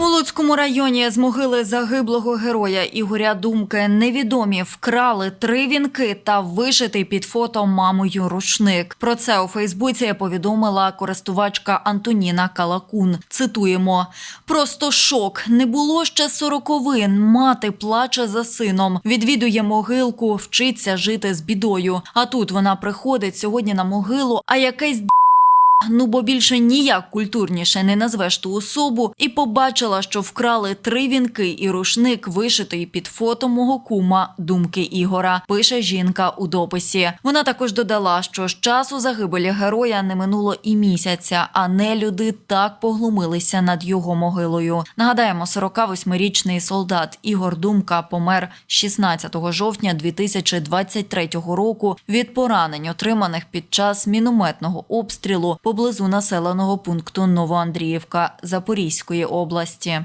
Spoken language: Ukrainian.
У Луцькому районі з могили загиблого героя Ігоря Думки невідомі вкрали три вінки та вишитий під фото мамою рушник. Про це у Фейсбуці повідомила користувачка Антоніна Калакун. Цитуємо: просто шок. Не було ще сороковин. Мати плаче за сином. Відвідує могилку, вчиться жити з бідою. А тут вона приходить сьогодні на могилу, а якесь Ну бо більше ніяк культурніше не назвеш ту особу, і побачила, що вкрали три вінки і рушник, вишитий під фото мого кума думки Ігора. Пише жінка у дописі. Вона також додала, що з часу загибелі героя не минуло і місяця, а нелюди так поглумилися над його могилою. Нагадаємо, 48-річний солдат Ігор Думка помер 16 жовтня 2023 року від поранень, отриманих під час мінометного обстрілу поблизу населеного пункту Новоандріївка Запорізької області.